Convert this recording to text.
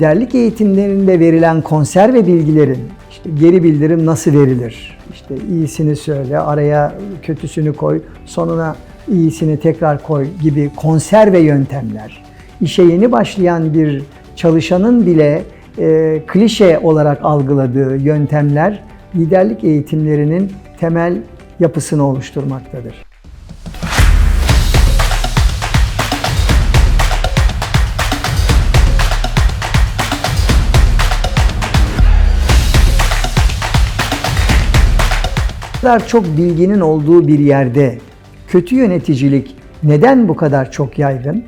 liderlik eğitimlerinde verilen konserve bilgilerin işte geri bildirim nasıl verilir? İşte iyisini söyle, araya kötüsünü koy, sonuna iyisini tekrar koy gibi konserve yöntemler. İşe yeni başlayan bir çalışanın bile e, klişe olarak algıladığı yöntemler liderlik eğitimlerinin temel yapısını oluşturmaktadır. Bu kadar çok bilginin olduğu bir yerde kötü yöneticilik neden bu kadar çok yaygın?